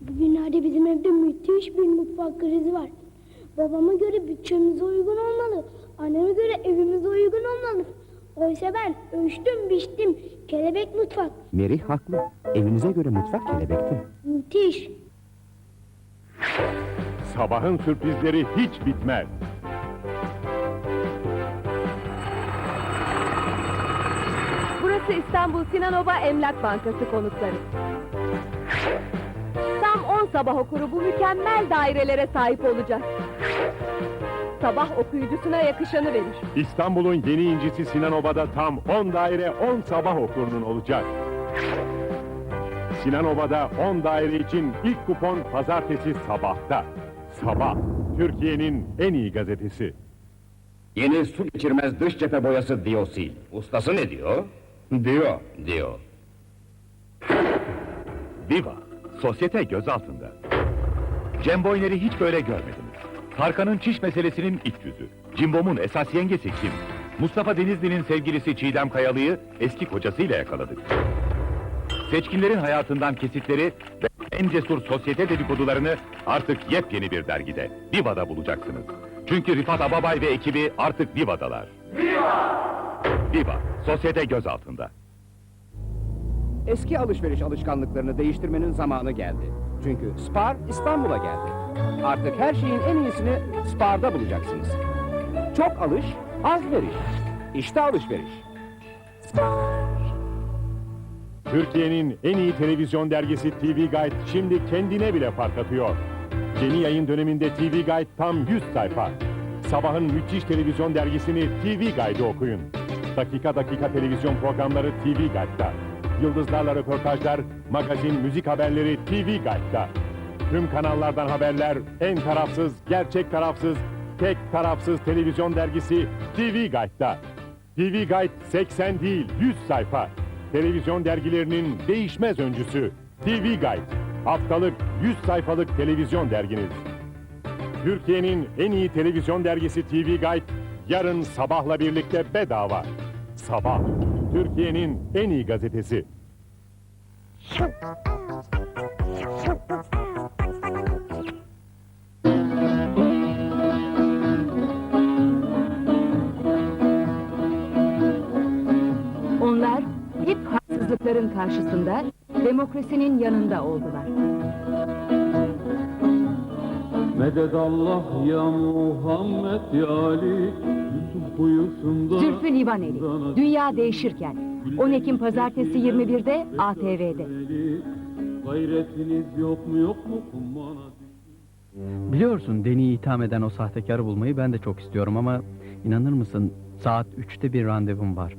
Bugünlerde bizim evde müthiş bir mutfak krizi var. Babama göre bütçemize uygun olmalı. Anneme göre evimize uygun olmalı. Oysa ben ölçtüm biçtim. Kelebek mutfak. Merih haklı. Evinize göre mutfak kelebekti. Müthiş. Sabahın sürprizleri hiç bitmez. Burası İstanbul Sinanova Emlak Bankası konutları. Tam 10 sabah okuru bu mükemmel dairelere sahip olacak. Sabah okuyucusuna yakışanı verir. İstanbul'un yeni incisi Sinan Oba'da tam 10 daire 10 sabah okurunun olacak. Sinan Oba'da 10 daire için ilk kupon pazartesi sabahta. Sabah, Türkiye'nin en iyi gazetesi. Yeni su geçirmez dış cephe boyası Diosil. Ustası ne diyor? Diyor. Diyor. Viva, sosyete göz altında. Cem Boyner'i hiç böyle görmediniz. Tarkan'ın çiş meselesinin iç yüzü. Cimbom'un esas yengesi kim? Mustafa Denizli'nin sevgilisi Çiğdem Kayalı'yı eski kocasıyla yakaladık. Seçkinlerin hayatından kesitleri ve en cesur sosyete dedikodularını artık yepyeni bir dergide, Viva'da bulacaksınız. Çünkü Rifat Ababay ve ekibi artık Viva'dalar. Viva! Viva, sosyete göz altında. Eski alışveriş alışkanlıklarını değiştirmenin zamanı geldi. Çünkü Spar İstanbul'a geldi. Artık her şeyin en iyisini Spar'da bulacaksınız. Çok alış, az veriş. İşte alışveriş. Türkiye'nin en iyi televizyon dergisi TV Guide şimdi kendine bile fark atıyor. Yeni yayın döneminde TV Guide tam 100 sayfa. Sabahın müthiş televizyon dergisini TV Guide'ı okuyun. Dakika dakika televizyon programları TV Guide'da. Yıldızlarla röportajlar, magazin, müzik haberleri TV Guide'da. Tüm kanallardan haberler, en tarafsız, gerçek tarafsız, tek tarafsız televizyon dergisi TV Guide'da. TV Guide 80 değil 100 sayfa. Televizyon dergilerinin değişmez öncüsü TV Guide. Haftalık 100 sayfalık televizyon derginiz. Türkiye'nin en iyi televizyon dergisi TV Guide yarın sabahla birlikte bedava. Sabah, Türkiye'nin en iyi gazetesi. Onlar hep haksızlıkların karşısında demokrasinin yanında oldular. Medet Allah ya Muhammed ya Ali Yusuf Zülfü Livaneli, Dünya Değişirken. 10 Ekim Pazartesi 21'de ATV'de. Gayretiniz yok mu yok mu kummana Biliyorsun Deni'yi itham eden o sahtekarı bulmayı ben de çok istiyorum ama inanır mısın saat üçte bir randevum var.